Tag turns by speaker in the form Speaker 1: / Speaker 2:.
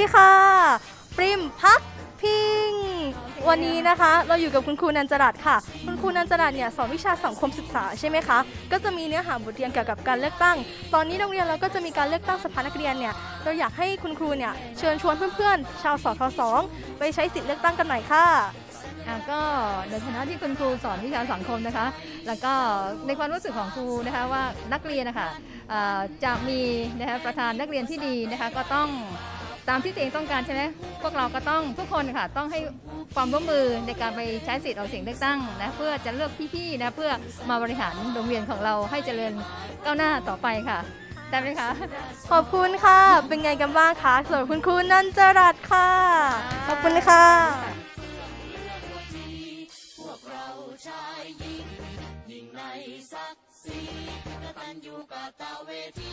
Speaker 1: ดีค่ะ ปริมพักพิง วันนี้นะคะเราอยู่กับคุณครูนันจรัตน์ค่ะ คุณครูนันจรัตน์เนี่ยสอนวิชาสังคมศึกษาใช่ไหมคะ ก็จะมีเนื้อหาบทเรียนเกี่ยวกับการเลือกตั้ง ตอนนี้โรงเรียนเราก็จะมีการเลือกตั้งสภานักเรียนเนี่ย เราอยากให้คุณครูเนี่ยเชิญชวนเพื่อนๆ ชาวสทศไปใช้สิทธิ์เลือกตั้งกันหน่อยค่ะ
Speaker 2: อะก็ในฐานะที่คุณครูสอนวิชาสังคมนะคะ แล้วก็ในความรู้สึกของครูนะคะว่านักเรียนนะคะเอ่อจะมีนะคะประธานนักเรียนที่ดีนะคะก็ต้อง ตามที่ตัวเองต้องการใช่ไหมพวกเราก็ต้องทุกคนค่ะต้องให้ความร่วมมือในการไปใช้สิทธิ์ออกเสียงเลือกตั้งนะเพื่อจะเลือกพี่ๆนะเพื่อมาบริหารโรงเรียนของเราให้เจริญก้าวหน้าต่อไปค่ะ ได้ไหมคะ
Speaker 1: ขอบคุณค่ะ เป็นไงกันบ้างคะสำหรับคุณครูนันจรัตน์ค่ะ ขอบคุณค่ะ
Speaker 3: พวกเราชายหญิงยิ่งในศักดิ์ศรีกตัญญูกตเวที